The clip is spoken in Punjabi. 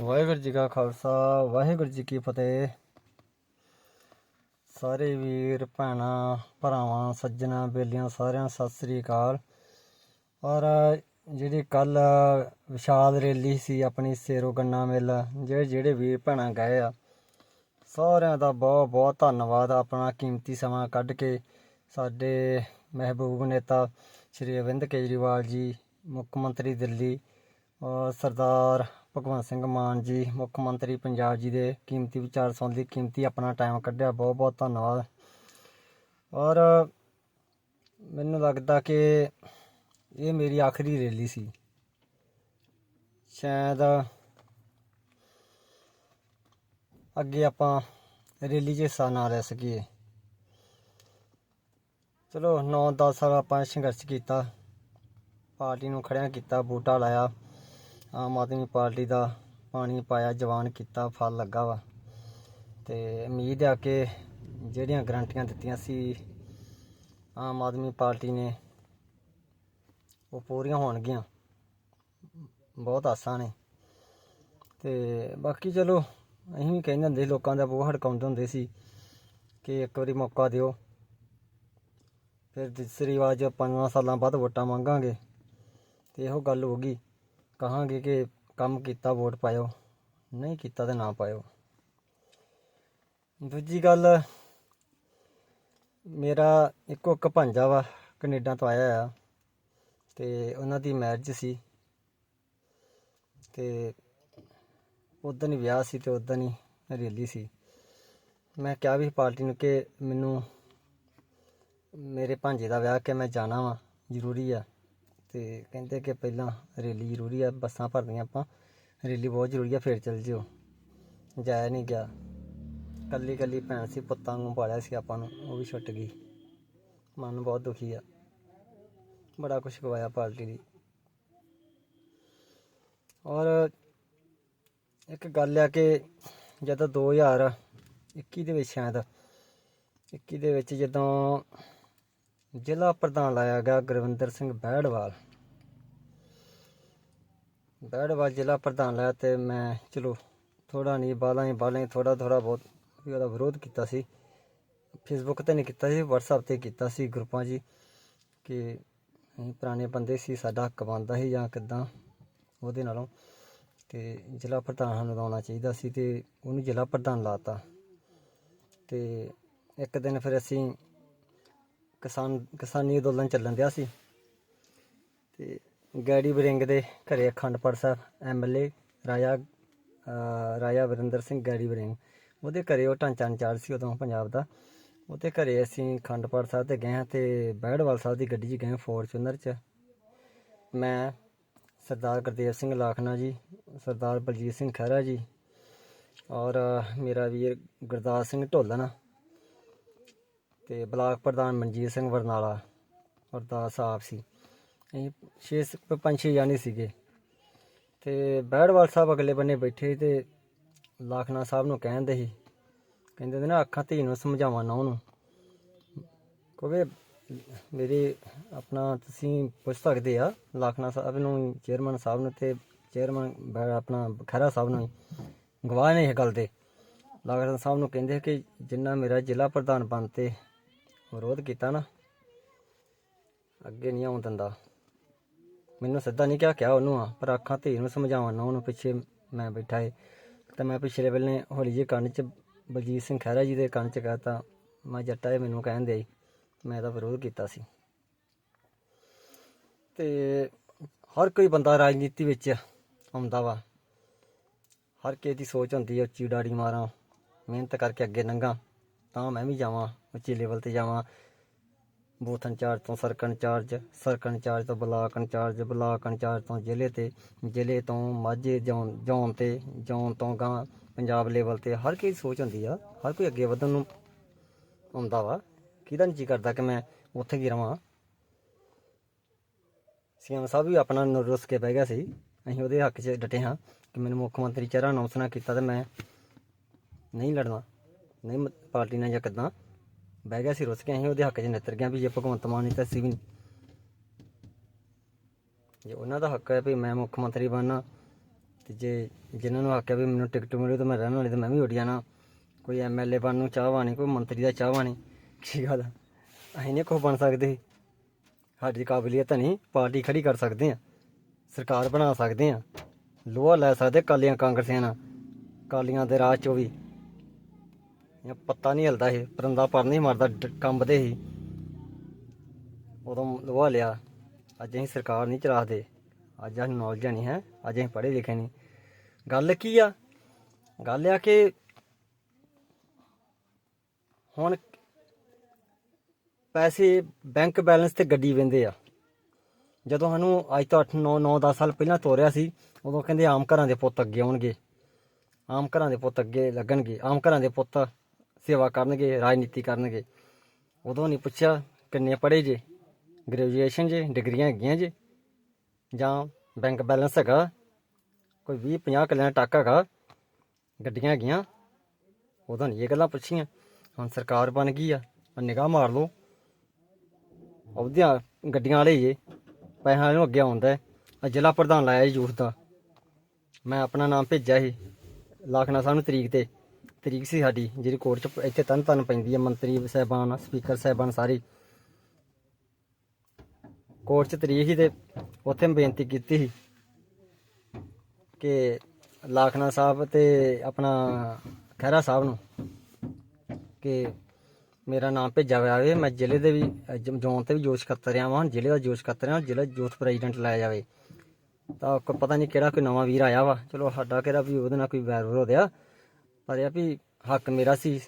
ਵਾਹਿਗੁਰੂ ਜੀ ਕਾ ਖਾਲਸਾ, ਵਾਹਿਗੁਰੂ ਜੀ ਕੀ ਫਤਿਹ। ਸਾਰੇ ਵੀਰ, ਭੈਣਾਂ, ਭਰਾਵਾਂ, ਸੱਜਣਾ, ਬੇਲੀਆਂ, ਸਾਰਿਆਂ ਸਤਿ ਸ੍ਰੀ ਅਕਾਲ। ਔਰ ਜਿਹੜੀ ਕੱਲ ਵਿਸ਼ਾਲ ਰੈਲੀ ਸੀ ਆਪਣੀ ਸੇਰੋ ਗੰਨਾ ਮਿਲ, ਜਿਹੜੇ ਜਿਹੜੇ ਵੀਰ ਭੈਣਾਂ ਗਏ ਆ, ਸਾਰਿਆਂ ਦਾ ਬਹੁਤ ਬਹੁਤ ਧੰਨਵਾਦ ਆਪਣਾ ਕੀਮਤੀ ਸਮਾਂ ਕੱਢ ਕੇ ਸਾਡੇ ਮਹਿਬੂਬ ਨੇਤਾ ਸ਼੍ਰੀ ਅਰਵਿੰਦ ਕੇਜਰੀਵਾਲ ਜੀ, ਮੁੱਖ ਮੰਤਰੀ ਦਿੱਲੀ ਔਰ ਸਰਦਾਰ ਭਗਵੰਤ ਸਿੰਘ ਮਾਨ ਜੀ, ਮੁੱਖ ਮੰਤਰੀ ਪੰਜਾਬ ਜੀ ਦੇ ਕੀਮਤੀ ਵਿਚਾਰ ਸੁਣਨ ਲਈ ਕੀਮਤੀ ਆਪਣਾ ਟਾਈਮ ਕੱਢਿਆ, ਬਹੁਤ ਬਹੁਤ ਧੰਨਵਾਦ। ਔਰ ਮੈਨੂੰ ਲੱਗਦਾ ਕਿ ਇਹ ਮੇਰੀ ਆਖਰੀ ਰੈਲੀ ਸੀ। ਸ਼ਾਇਦ ਅੱਗੇ ਆਪਾਂ ਰੈਲੀ 'ਚ ਹਿੱਸਾ ਨਾ ਲੈ ਸਕੀਏ। ਚਲੋ 9-10 ਸਾਲ ਆਪਾਂ ਸੰਘਰਸ਼ ਕੀਤਾ, ਪਾਰਟੀ ਨੂੰ ਖੜਿਆ ਕੀਤਾ ਬੂਟਾ ਲਾਇਆ। ਆਮ ਆਦਮੀ ਪਾਰਟੀ ਦਾ ਪਾਣੀ ਪਾਇਆ ਜਵਾਨ ਕੀਤਾ ਫਲ ਲੱਗਾ ਵਾ। ਤੇ ਉਮੀਦ ਆ ਕਿ ਜਿਹੜੀਆਂ ਗਰੰਟੀਆਂ ਦਿੱਤੀਆਂ ਸੀ ਆਮ ਆਦਮੀ ਪਾਰਟੀ ਨੇ ਉਹ ਪੂਰੀਆਂ ਹੋਣਗੀਆਂ। ਬਹੁਤ ਆਸਾਂ ਨੇ। ਤੇ ਬਾਕੀ ਚਲੋ ਅਸੀਂ ਵੀ ਕਹਿੰਦੇ ਹੁੰਦੇ ਸੀ, ਲੋਕਾਂ ਦਾ ਬੂਹਾ ਹੜਕਾਉਂਦੇ ਹੁੰਦੇ ਸੀ ਕਿ ਇੱਕ ਵਾਰੀ ਮੌਕਾ ਦਿਓ। ਫਿਰ ਤੀਸਰੀ ਵਾਰ ਜੇ ਪੰਜਾਂ ਸਾਲਾਂ ਬਾਅਦ ਵੋਟਾਂ ਮੰਗਾਂਗੇ ਤੇ ਇਹੋ ਗੱਲ ਹੋ ਗਈ। ਕਹਾਂਗੇ ਕਿ ਕੰਮ ਕੀਤਾ, ਵੋਟ ਪਾਇਓ, ਨਹੀਂ ਕੀਤਾ ਤੇ ਨਾ ਪਾਇਓ। ਦੂਜੀ ਗੱਲ, ਮੇਰਾ ਇੱਕੋ ਇੱਕ ਭਾਂਜਾ ਵਾ, ਕੈਨੇਡਾ ਤੋਂ ਆਇਆ ਆ, ਤੇ ਉਹਨਾਂ ਦੀ ਮੈਰਿਜ ਸੀ। ਤੇ ਉਦੋਂ ਹੀ ਵਿਆਹ ਸੀ ਤੇ ਉਦੋਂ ਹੀ ਰੈਲੀ ਸੀ। ਮੈਂ ਕਿਹਾ ਵੀ ਪਾਰਟੀ ਨੂੰ ਕਿ ਮੈਨੂੰ ਮੇਰੇ ਭਾਂਜੇ ਦਾ ਵਿਆਹ ਕਿ ਮੈਂ ਜਾਣਾ ਵਾ, ਜ਼ਰੂਰੀ ਆ। ਤੇ ਕਹਿੰਦੇ ਕਿ ਪਹਿਲਾਂ ਰੈਲੀ ਜ਼ਰੂਰੀ ਆ, ਬੱਸਾਂ ਭਰਨੀਆਂ ਆਪਾਂ। ਰੈਲੀ ਬਹੁਤ ਜ਼ਰੂਰੀ ਆ, ਫਿਰ ਚੱਲ ਜਿਓ। ਜਾਇਆ ਨਹੀਂ ਗਿਆ। ਕੱਲੀ ਕੱਲੀ ਭੈਣ ਸੀ, ਪੁੱਤਾਂ ਨੂੰ ਪਾਲਿਆ ਸੀ ਆਪਾਂ ਨੂੰ, ਉਹ ਵੀ ਛੁੱਟ ਗਈ। ਮਨ ਬਹੁਤ ਦੁਖੀ ਆ। ਬੜਾ ਕੁਝ ਗਵਾਇਆ ਪਾਰਟੀ ਦੀ। ਔਰ ਇੱਕ ਗੱਲ ਆ ਕਿ ਜਦੋਂ 2021 ਦੇ ਵਿੱਚ ਸ਼ਾਇਦ 21 ਦੇ ਵਿੱਚ ਜਦੋਂ ਜ਼ਿਲ੍ਹਾ ਪ੍ਰਧਾਨ ਲਾਇਆ ਗਿਆ ਗੁਰਵਿੰਦਰ ਸਿੰਘ ਬਹਿੜਵਾਲ ਬਹਿੜਵਾਲ ਜ਼ਿਲ੍ਹਾ ਪ੍ਰਧਾਨ ਲਾਇਆ ਤੇ ਮੈਂ ਚਲੋ ਥੋੜਾ ਨਹੀਂ, ਬਾਲਾਂ ਹੀ ਬਾਲਾਂ ਹੀ ਥੋੜਾ ਥੋੜਾ ਬਹੁਤ ਵੀ ਉਹਦਾ ਵਿਰੋਧ ਕੀਤਾ ਸੀ। ਫੇਸਬੁੱਕ ਤੇ ਨਹੀਂ ਕੀਤਾ ਸੀ, WhatsApp ਤੇ ਕੀਤਾ ਸੀ ਗਰੁੱਪਾਂ ਜੀ ਕਿ ਅਸੀਂ ਪੁਰਾਣੇ ਬੰਦੇ ਸੀ, ਸਾਡਾ ਹੱਕ ਬਣਦਾ ਸੀ ਜਾਂ ਕਿੱਦਾਂ ਉਹਦੇ ਨਾਲੋਂ। ਤੇ ਜ਼ਿਲ੍ਹਾ ਪ੍ਰਧਾਨ ਸਾਨੂੰ ਲਾਉਣਾ ਚਾਹੀਦਾ ਸੀ ਤੇ ਉਹਨੂੰ ਜ਼ਿਲ੍ਹਾ ਪ੍ਰਧਾਨ ਲਾਤਾ ਤੇ ਇੱਕ ਦਿਨ ਫਿਰ ਅਸੀਂ ਕਿਸਾਨ ਕਿਸਾਨੀ ਅੰਦੋਲਨ ਚੱਲਣ ਦਿਆ ਸੀ। ਤੇ ਗੈਡੀ ਬਰਿੰਗ ਦੇ ਘਰੇ ਅਖੰਡਪੜ ਸਾਹਿਬ ਐਮਐਲਏ ਰਾਜਾ, ਅਹ, ਰਾਜਾ ਵਰਿੰਦਰ ਸਿੰਘ ਗੈਡੀ ਬਰਿੰਗ। ਉਹਦੇ ਘਰੇ ਉਹ ਢਾਂਚਾ ਇੰਚਾਰਜ ਸੀ ਉਦੋਂ ਪੰਜਾਬ ਦਾ। ਉਹਦੇ ਘਰੇ ਅਸੀਂ ਅਖੰਡਪੜ ਸਾਹਿਬ ਤੇ ਗਏ ਹਾਂ ਤੇ ਬਹਿੜਵਾਲ ਸਾਹਿਬ ਦੀ ਗੱਡੀ 'ਚ ਗਏ ਫੋਰਚੂਨਰ 'ਚ। ਮੈਂ, ਸਰਦਾਰ ਗੁਰਦੇਵ ਸਿੰਘ ਲਾਖਣਾ ਜੀ, ਸਰਦਾਰ ਬਲਜੀਤ ਸਿੰਘ ਖਹਿਰਾ ਜੀ ਔਰ ਮੇਰਾ ਵੀਰ ਗੁਰਦਾਸ ਸਿੰਘ ਢੋਲਣ ਤੇ ਬਲਾਕ ਪ੍ਰਧਾਨ ਮਨਜੀਤ ਸਿੰਘ ਬਰਨਾਲਾ ਔਰ ਦਾਸ ਆਪ ਸੀ। ਅਸੀਂ ਛੇ ਸ- ਪੰਜ, ਛੇ ਜਾਣੇ ਸੀਗੇ। ਤੇ ਬਹਿੜਵਾਲ ਸਾਹਿਬ ਅਗਲੇ ਬੰਨੇ ਬੈਠੇ ਤੇ ਲਾਖਨਾ ਸਾਹਿਬ ਨੂੰ ਕਹਿੰਦੇ ਸੀ। ਕਹਿੰਦੇ ਨੇ ਨਾ, ਅੱਖਾਂ ਧੀ ਨੂੰ ਸਮਝਾਵਾਂ ਨਾ ਉਹਨੂੰ। ਕਿਉਂਕਿ ਮੇਰੇ, ਆਪਣਾ ਤੁਸੀਂ ਪੁੱਛ ਸਕਦੇ ਆ, ਲਾਖਨਾ ਸਾਹਿਬ ਨੂੰ, ਚੇਅਰਮੈਨ ਸਾਹਿਬ ਨੂੰ ਤੇ ਚੇਅਰਮੈਨ ਬੈ- ਆਪਣਾ ਖਹਿਰਾ ਸਾਹਿਬ ਨੂੰ ਗਵਾਹ ਨੇ ਇਹ ਗੱਲ ਦੇ ਲਾਖਣਾ ਸਾਹਿਬ ਨੂੰ ਕਹਿੰਦੇ ਕਿ ਜਿੰਨਾ ਮੇਰਾ ਜ਼ਿਲ੍ਹਾ ਪ੍ਰਧਾਨ ਬਣ ਤੇ ਵਿਰੋਧ ਕੀਤਾ ਨਾ, ਅੱਗੇ ਨਹੀਂ ਆਉਣ ਦਿੰਦਾ। ਮੈਨੂੰ ਸਿੱਧਾ ਨਹੀਂ ਕਿਹਾ ਕਿਹਾ ਉਹਨੂੰ ਆ, ਪਰ ਅੱਖਾਂ ਧੀ ਨੂੰ ਸਮਝਾਉਣ ਨਾ ਉਹਨੂੰ ਪਿੱਛੇ ਮੈਂ ਬੈਠਾ ਏ। ਤੇ ਮੈਂ ਪਿਛਲੇ ਵੇਲੇ ਹੌਲੀ ਜਿਹੇ ਕੰਨ 'ਚ ਬਲਜੀਤ ਸਿੰਘ ਖਹਿਰਾ ਜੀ ਦੇ ਕੰਨ 'ਚ ਕਹਤਾ ਮੈਂ ਜੱਟਾ ਇਹ ਮੈਨੂੰ ਕਹਿਣ ਦੇ ਮੈਂ ਤਾਂ ਵਿਰੋਧ ਕੀਤਾ ਸੀ। ਤੇ ਹਰ ਕੋਈ ਬੰਦਾ ਰਾਜਨੀਤੀ ਵਿੱਚ ਆਉਂਦਾ ਵਾ। ਹਰ ਕਿਸੇ ਦੀ ਸੋਚ ਹੁੰਦੀ ਹੈ ਉੱਚੀ ਡਾੜੀ ਮਾਰਾਂ, ਮਿਹਨਤ ਕਰਕੇ ਅੱਗੇ ਲੰਘਾਂ, ਤਾਂ ਮੈਂ ਵੀ ਜਾਵਾਂ, ਉੱਚੀ ਲੈਵਲ ਤੇ ਜਾਵਾਂ। ਬੂਥ ਇੰਚਾਰਜ ਤੋਂ ਸਰਕਲ ਇੰਚਾਰਜ ਸਰਕਲ ਇੰਚਾਰਜ ਤੋਂ ਬਲਾਕ ਇੰਚਾਰਜ ਬਲਾਕ ਇੰਚਾਰਜ ਤੋਂ ਜ਼ਿਲ੍ਹੇ ਤੇ, ਜ਼ਿਲ੍ਹੇ ਤੋਂ ਮਾਝੇ ਜ਼ੋਨ ਜ਼ੋਨ ਤੇ ਜ਼ੋਨ ਤੋਂ ਗਾਂ, ਪੰਜਾਬ ਲੈਵਲ ਤੇ, ਹਰ ਕਿਸੇ ਦੀ ਸੋਚ ਹੁੰਦੀ ਆ, ਹਰ ਕੋਈ ਅੱਗੇ ਵਧਣ ਨੂੰ ਆਉਂਦਾ ਵਾ। ਕਿਹਦਾ ਨਹੀਂ ਜੀ ਕਰਦਾ ਕਿ ਮੈਂ ਉੱਥੇ ਹੀ ਰਵਾਂ। ਸੀਐਮ ਸਾਹਿਬ ਵੀ ਆਪਣਾ ਨਰਵਸ ਕੇ ਬਹਿ ਗਿਆ ਸੀ। ਅਸੀਂ ਉਹਦੇ ਹੱਕ 'ਚ ਡਟੇ ਹਾਂ ਕਿ ਮੈਨੂੰ ਮੁੱਖ ਮੰਤਰੀ ਚਿਹਰਾ ਅਨਾਉਂਸ ਨਾ ਕੀਤਾ ਤੇ ਮੈਂ ਨਹੀਂ ਲੜਨਾ, ਨਹੀਂ ਪਾਰਟੀ ਨਾਲ ਜਾਂ ਕਿੱਦਾਂ। ਬਹਿ ਗਿਆ ਸੀ, ਰੁੱਸ ਕੇ ਅਸੀਂ ਉਹਦੇ ਹੱਕ 'ਚ ਨਿੱਤਰ ਗਿਆ ਵੀ ਜੇ ਭਗਵੰਤ ਮਾਨ ਨਹੀਂ ਤਾਂ ਅਸੀਂ ਵੀ ਨਹੀਂ। ਜੇ ਉਹਨਾਂ ਦਾ ਹੱਕ ਹੈ ਵੀ ਮੈਂ ਮੁੱਖ ਮੰਤਰੀ ਬਣਨਾ, ਤੇ ਜੇ ਜਿਨ੍ਹਾਂ ਨੂੰ ਆਖਿਆ ਵੀ ਮੈਨੂੰ ਟਿਕਟ ਮਿਲੇ ਤਾਂ ਮੈਂ ਰਹਿਣ ਵਾਲੀ, ਤਾਂ ਮੈਂ ਵੀ ਉੱਡ ਜਾਣਾ। ਕੋਈ ਐਮਐਲਏ ਬਣ ਨੂੰ ਚਾਹ ਨਹੀਂ, ਕੋਈ ਮੰਤਰੀ ਦਾ ਚਾਹ ਨਹੀਂ। ਕੀ ਗੱਲ ਅਸੀਂ ਨਹੀਂ ਕੁਛ ਬਣ ਸਕਦੇ। ਸਾਡੀ ਕਾਬਲੀਅਤ ਨਹੀਂ, ਪਾਰਟੀ ਖੜੀ ਕਰ ਸਕਦੇ ਆ ਸਰਕਾਰ ਬਣਾ ਸਕਦੇ ਆ ਲੋਹਾ ਲੈ ਸਕਦੇ ਕਾਲੀਆਂ ਕਾਂਗਰਸੀਆਂ ਨਾਲ। ਕਾਲੀਆਂ ਦੇ ਰਾਜ ਚੋਂ ਵੀ। ਇਹ ਪੱਤਾ ਨਹੀਂ ਹਿਲਦਾ ਇਹ ਪਰੰਦਾ ਪਰ ਨਹੀਂ ਮਰਦਾ ਕੰਬਦੇ ਸੀ। ਉਦੋਂ ਲੋਹਾ ਲਿਆ, ਅੱਜ ਅਸੀਂ ਸਰਕਾਰ ਨਹੀਂ ਚਲਾਦੇ ਅੱਜ ਅਸੀਂ ਨੌਲੇਜ ਨਹੀਂ ਹੈ, ਅੱਜ ਅਸੀਂ ਪੜ੍ਹੇ ਲਿਖੇ ਨਹੀਂ। ਗੱਲ ਕੀ ਆ? ਗੱਲ ਆ ਕਿ ਹੁਣ ਪੈਸੇ ਬੈਂਕ ਬੈਲੈਂਸ ਤੇ ਗੱਡੀ ਵੰਦੇ ਆ। ਜਦੋਂ ਸਾਨੂੰ ਅੱਜ ਤੋਂ 8 9 9 10 ਸਾਲ ਪਹਿਲਾਂ ਤੋਰਿਆ ਸੀ, ਉਦੋਂ ਕਹਿੰਦੇ ਆਮ ਘਰਾਂ ਦੇ ਪੁੱਤ ਅੱਗੇ ਆਉਣਗੇ, ਆਮ ਘਰਾਂ ਦੇ ਪੁੱਤ ਅੱਗੇ ਲੱਗਣਗੇ, ਆਮ ਘਰਾਂ ਦੇ ਪੁੱਤ ਸੇਵਾ ਕਰਨਗੇ, ਰਾਜਨੀਤੀ ਕਰਨਗੇ। ਉਦੋਂ ਨਹੀਂ ਪੁੱਛਿਆ ਕਿੰਨੇ ਪੜ੍ਹੇ ਜੇ ਗ੍ਰੈਜੂਏਸ਼ਨ ਜੇ, ਡਿਗਰੀਆਂ ਹੈਗੀਆਂ ਜੇ, ਜਾਂ ਬੈਂਕ ਬੈਲੈਂਸ ਹੈਗਾ, ਕੋਈ 20 50 ਕਿੱਲਿਆਂ ਦਾ ਟੱਕ ਹੈਗਾ, ਗੱਡੀਆਂ ਹੈਗੀਆਂ। ਉਦੋਂ ਨਹੀਂ ਇਹ ਗੱਲਾਂ ਪੁੱਛੀਆਂ। ਹੁਣ ਸਰਕਾਰ ਬਣ ਗਈ ਆ ਨਿਗਾਹ ਮਾਰ ਲਓ। ਉਹਦੀਆਂ ਗੱਡੀਆਂ ਵਾਲੇ ਜੇ ਪੈਸਿਆਂ ਨੂੰ ਅੱਗੇ ਆਉਂਦਾ ਆ ਜ਼ਿਲ੍ਹਾ ਪ੍ਰਧਾਨ ਲਾਇਆ ਯੂਥ ਦਾ। ਮੈਂ ਆਪਣਾ ਨਾਮ ਭੇਜਿਆ ਸੀ ਲਾਖਣਾ ਸਾਹਿਬ ਨੂੰ ਤਰੀਕ ਤੇ। ਤਰੀਕ ਸੀ ਸਾਡੀ, ਜਿਹੜੀ ਕੋਰਟ ਚ ਇੱਥੇ ਤਨ ਤਨ ਪੈਂਦੀ ਹੈ ਮੰਤਰੀ ਸਾਹਿਬਾਨ, ਸਪੀਕਰ ਸਾਹਿਬਾਨ ਸਾਰੇ। ਕੋਰਟ ਚ ਤਰੀਕ ਸੀ ਤੇ ਉੱਥੇ ਬੇਨਤੀ ਕੀਤੀ ਸੀ ਕਿ ਲਾਖਨਾ ਸਾਹਿਬ ਤੇ ਆਪਣਾ ਖਹਿਰਾ ਸਾਹਿਬ ਨੂੰ ਕਿ ਮੇਰਾ ਨਾਮ ਭੇਜਿਆ ਜਾਵੇ ਮੈਂ ਜ਼ਿਲ੍ਹੇ ਦੇ ਵੀ ਜੋਨ ਤੇ ਵੀ ਜੋਸ਼ ਕਰਤਾ ਰਿਹਾ ਵਾਂ, ਜ਼ਿਲ੍ਹੇ ਦਾ ਜੋਸ਼ ਕਰਤਾ ਰਿਹਾ, ਜ਼ਿਲ੍ਹਾ ਯੂਥ ਪ੍ਰੈਜ਼ੀਡੈਂਟ ਲਾਇਆ ਜਾਵੇ। ਤਾਂ ਕੋਈ ਪਤਾ ਨਹੀਂ ਕਿਹੜਾ ਕੋਈ ਨਵਾਂ ਵੀਰ ਆਇਆ ਵਾ। ਚਲੋ ਸਾਡਾ ਕਿਹੜਾ ਵੀ ਉਹਦੇ ਨਾਲ ਕੋਈ ਵੈਰ ਵਿਰੋਧ ਆ ਪਰ ਇਹ ਆ ਵੀ ਹੱਕ ਮੇਰਾ ਸੀ।